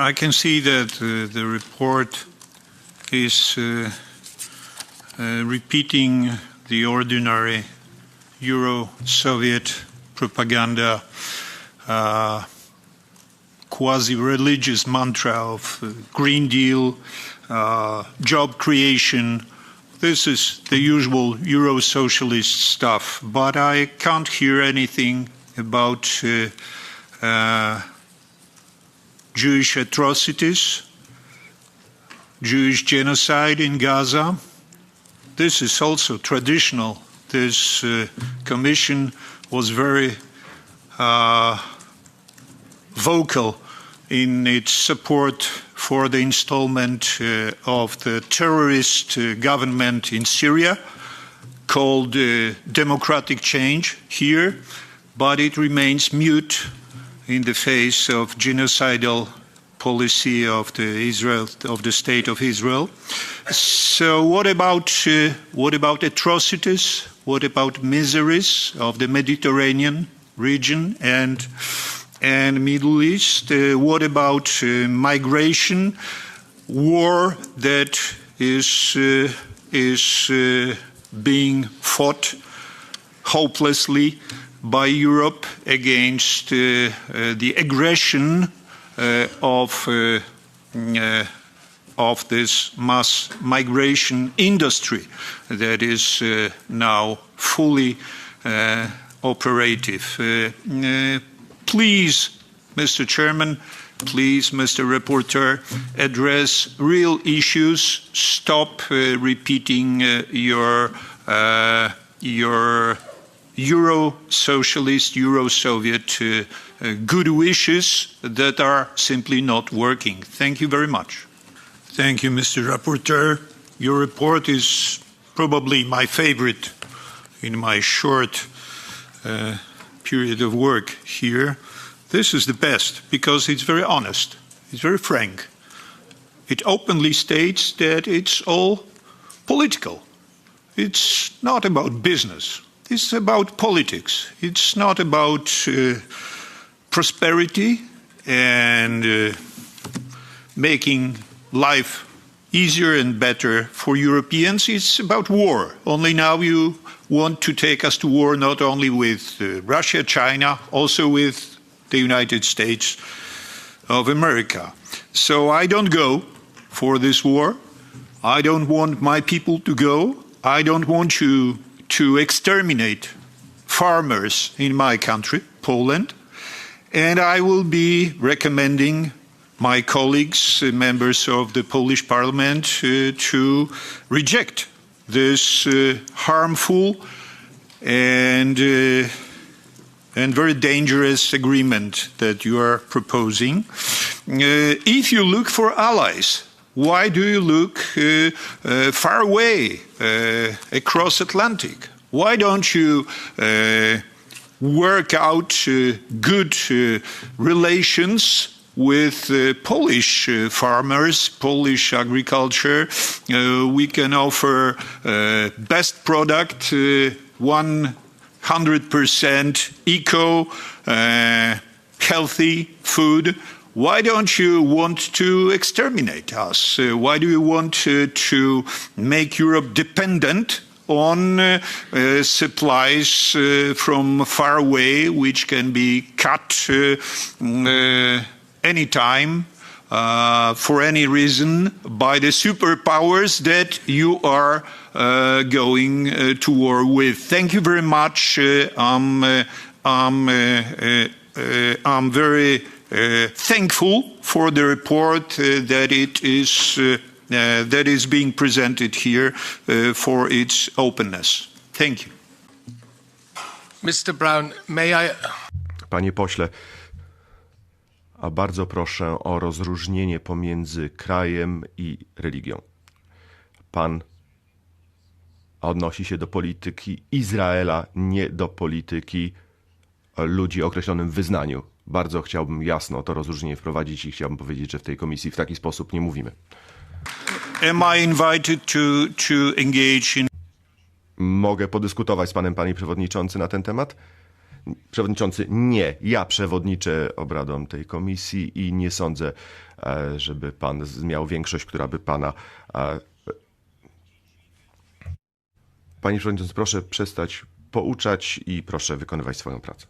I can see that uh, the report is uh, uh, repeating the ordinary Euro Soviet propaganda, uh, quasi religious mantra of uh, Green Deal, uh, job creation. This is the usual Euro socialist stuff, but I can't hear anything about uh, Jewish atrocities, Jewish genocide in Gaza. This is also traditional. This uh, commission was very uh, vocal in its support for the installment uh, of the terrorist uh, government in Syria called uh, democratic change here, but it remains mute in the face of genocidal policy of the Israel of the state of Israel. So what about uh, what about atrocities? What about miseries of the Mediterranean region and and Middle East? Uh, what about uh, migration, war that is uh, is uh, being fought hopelessly by Europe against uh, uh, the aggression uh, of of this mass migration industry that is now fully operative. Please, Mr. Chairman, please, Mr. Reporter, address real issues. Stop uh, repeating uh, your uh, your Euro socialist, Euro Soviet uh, uh, good wishes that are simply not working. Thank you very much. Thank you, Mr. Rapporteur. Your report is probably my favorite in my short uh, period of work here. This is the best because it's very honest, it's very frank. It openly states that it's all political. It's not about business. It's about politics. It's not about uh, prosperity and uh, making life easier and better for Europeans. It's about war. Only now you want to take us to war not only with uh, Russia, China, also with the United States of America. So I don't go for this war. I don't want my people to go. I don't want you to exterminate farmers in my country, Poland. And I will be recommending my colleagues, uh, members of the Polish parliament, uh, to reject this uh, harmful and, uh, and very dangerous agreement that you are proposing. Uh, if you look for allies, why do you look uh, uh, far away uh, across Atlantic? Why don't you work out good relations with uh, Polish uh, farmers, Polish agriculture? Uh, we can offer best product, uh, 100% eco, healthy food why don't you want to exterminate us? Uh, why do you want uh, to make Europe dependent on uh, uh, supplies uh, from far away, which can be cut uh, uh, anytime? Uh, for any reason by the superpowers that you are going to war with. Thank you very much. I'm, I'm, I'm very thankful for the report uh, that it is uh, uh, that is being presented here uh, for its openness. Thank you. Mr. Brown, may I Panie pośle, a bardzo proszę o rozróżnienie pomiędzy krajem i religią. Pan odnosi się do polityki Izraela, nie do polityki ludzi o określonym wyznaniu. Bardzo chciałbym jasno to rozróżnienie wprowadzić i chciałbym powiedzieć, że w tej komisji w taki sposób nie mówimy. Am I invited to to engage in Mogę podyskutować z panem, panie przewodniczący, na ten temat? Przewodniczący, nie. Ja przewodniczę obradom tej komisji i nie sądzę, e, żeby pan miał większość, która by pana. e, Panie przewodniczący, proszę przestać pouczać i proszę wykonywać swoją pracę.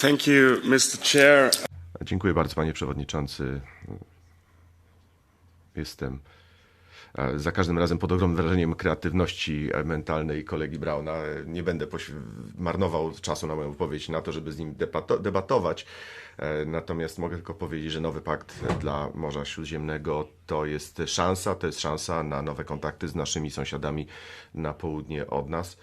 Thank you, Mr. Chair. Dziękuję bardzo, panie przewodniczący. Jestem e, za każdym razem pod ogromnym wrażeniem kreatywności e, mentalnej kolegi Brauna. E, Nie będę marnował czasu na moją wypowiedź na to, żeby z nim debato- debatować. Natomiast mogę tylko powiedzieć, że nowy pakt dla Morza Śródziemnego to jest szansa, to jest szansa na nowe kontakty z naszymi sąsiadami na południe od nas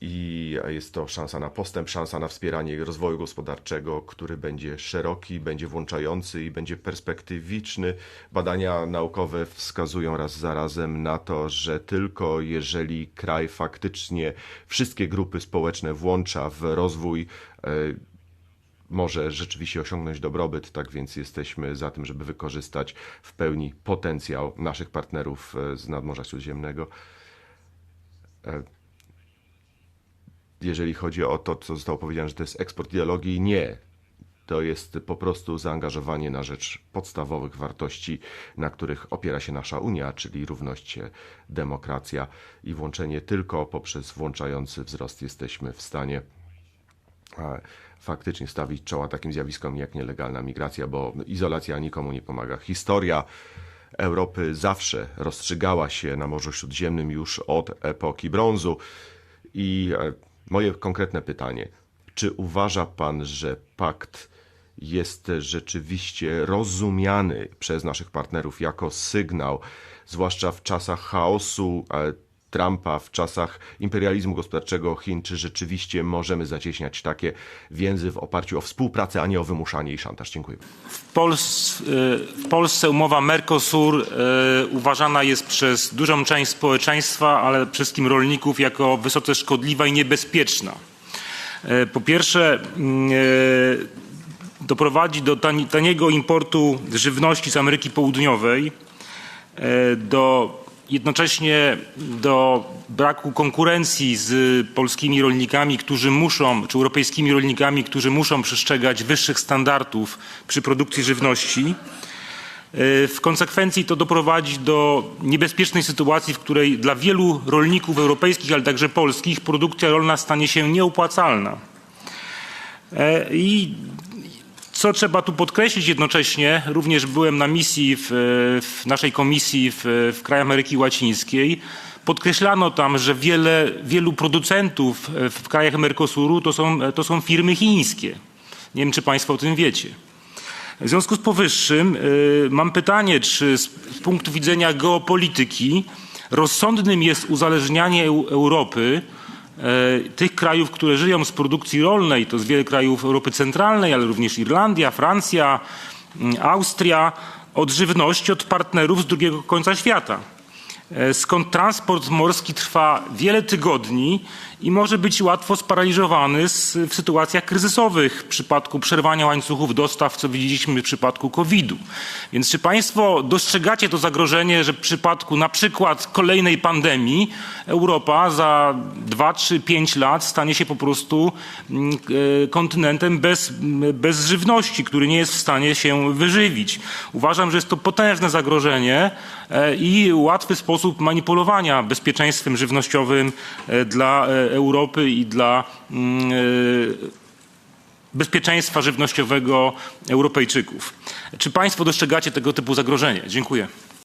i jest to szansa na postęp, szansa na wspieranie rozwoju gospodarczego, który będzie szeroki, będzie włączający i będzie perspektywiczny. Badania naukowe wskazują raz za razem na to, że tylko jeżeli kraj faktycznie wszystkie grupy społeczne włącza w rozwój, e, może rzeczywiście osiągnąć dobrobyt, tak więc jesteśmy za tym, żeby wykorzystać w pełni potencjał naszych partnerów e, z nadmorza śródziemnego. Jeżeli chodzi o to, co zostało powiedziane, że to jest eksport ideologii, nie. To jest po prostu zaangażowanie na rzecz podstawowych wartości, na których opiera się nasza Unia, czyli równość, demokracja i włączenie tylko poprzez włączający wzrost jesteśmy w stanie faktycznie stawić czoła takim zjawiskom jak nielegalna migracja, bo izolacja nikomu nie pomaga. Historia Europy zawsze rozstrzygała się na Morzu Śródziemnym już od epoki brązu. I e, moje konkretne pytanie: czy uważa pan, że pakt jest rzeczywiście rozumiany przez naszych partnerów jako sygnał, zwłaszcza w czasach chaosu Trumpa, w czasach imperializmu gospodarczego Chin, czy rzeczywiście możemy zacieśniać takie więzy w oparciu o współpracę, a nie o wymuszanie i szantaż? Dziękuję. W, Pols- w Polsce umowa Mercosur e, uważana jest przez dużą część społeczeństwa, ale przede wszystkim rolników jako wysoce szkodliwa i niebezpieczna. E, Po pierwsze, doprowadzi do tani- taniego importu żywności z Ameryki Południowej, do jednocześnie do braku konkurencji z polskimi rolnikami, którzy muszą, czy europejskimi rolnikami, którzy muszą przestrzegać wyższych standardów przy produkcji żywności. E, W konsekwencji to doprowadzi do niebezpiecznej sytuacji, w której dla wielu rolników europejskich, ale także polskich produkcja rolna stanie się nieopłacalna. E, I co trzeba tu podkreślić jednocześnie, również byłem na misji w, w naszej komisji w, w krajach Ameryki Łacińskiej. Podkreślano tam, że wiele, wielu producentów w krajach Mercosuru to są, to są firmy chińskie. Nie wiem, czy Państwo o tym wiecie. W związku z powyższym y, mam pytanie, czy z, z punktu widzenia geopolityki rozsądnym jest uzależnianie Eu- Europy, tych krajów, które żyją z produkcji rolnej, to jest wiele krajów Europy Centralnej, ale również Irlandia, Francja, mm, Austria, od żywności od partnerów z drugiego końca świata. E, Skąd transport morski trwa wiele tygodni i może być łatwo sparaliżowany w sytuacjach kryzysowych w przypadku przerwania łańcuchów dostaw, co widzieliśmy w przypadku COVID-u. Więc czy Państwo dostrzegacie to zagrożenie, że w przypadku na przykład kolejnej pandemii Europa za 2, 3, 5 lat stanie się po prostu mm, e, kontynentem bez, bez żywności, który nie jest w stanie się wyżywić? Uważam, że jest to potężne zagrożenie e, i łatwy sposób manipulowania bezpieczeństwem żywnościowym e, dla e, Europy i dla mm, e, bezpieczeństwa żywnościowego Europejczyków. Czy Państwo dostrzegacie tego typu zagrożenie? Dziękuję.